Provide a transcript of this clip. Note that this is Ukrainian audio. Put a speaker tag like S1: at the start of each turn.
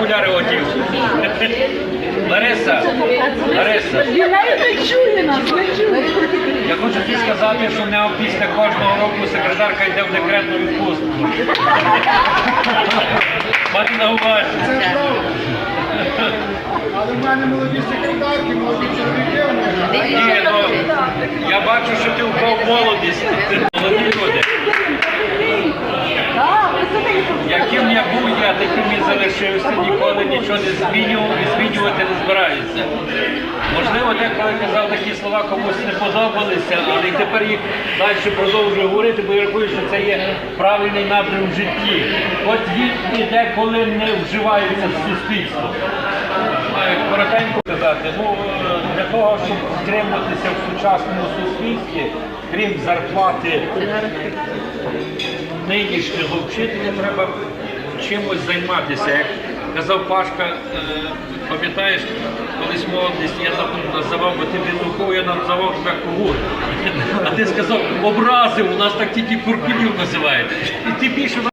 S1: окуляри одів. Лариса, Лариса,
S2: не не
S1: я хочу тобі сказати, що в нього після кожного року секретарка йде в декретну відпустку. Мати на увазі.
S3: Але в мене молоді секретарки, молоді чоловіки.
S1: Ні, ну, я бачу, що ти впав молодість. Молоді люди. Яким я був, я таким і залишився, ніколи нічого не змінював і змінювати не збираюся. Можливо, деколи казав такі слова комусь не подобалися, але і тепер їх далі продовжую говорити, бо я рахую, що це є правильний напрям в житті. От він і деколи не вживається в суспільство. Коротенько казати, ну для того, щоб втриматися в сучасному суспільстві, крім зарплати нинішнього вчителя треба чимось займатися. Як казав Пашка, е, пам'ятаєш, колись молодість я називав, бо ти відрухов, я називав тебе кугур. А ти сказав, образи, у нас так тільки куркулів називають. І ти більше